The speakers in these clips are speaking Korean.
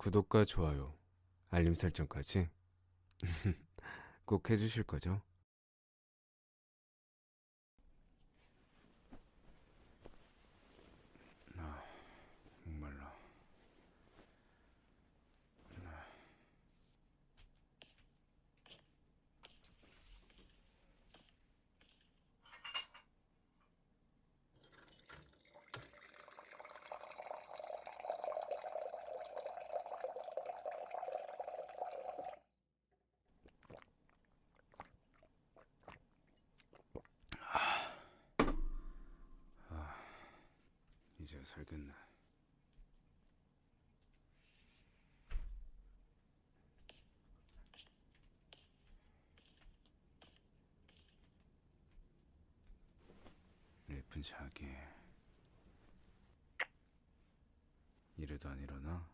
구독과 좋아요, 알림 설정까지 꼭 해주실 거죠? 아, 목말라. 이제 살겠네. 예쁜 자기. 이래도 안 일어나?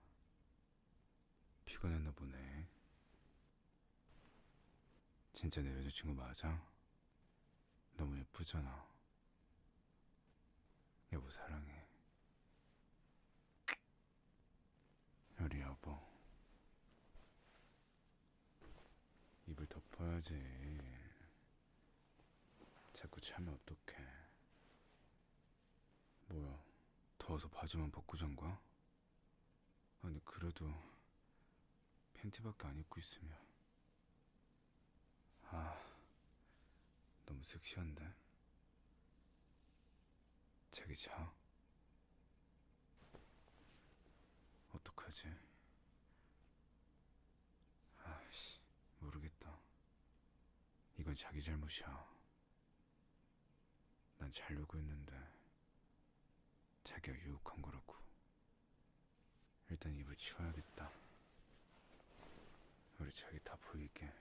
피곤했나 보네. 진짜 내 여자친구 맞아? 너무 예쁘잖아. 여보 사랑해. 우리 여보. 입을 덮어야지. 자꾸 차면 어떡해. 뭐야, 더워서 바지만 벗고 잔 거야? 아니, 그래도 팬티밖에 안 입고 있으면. 아, 너무 섹시한데? 자기 자. 어떡하지? 아씨, 모르겠다. 이건 자기 잘못이야. 난 자려고 했는데 자기가 유혹한 거라고. 일단 입을 치워야겠다. 우리 자기 다 보이게.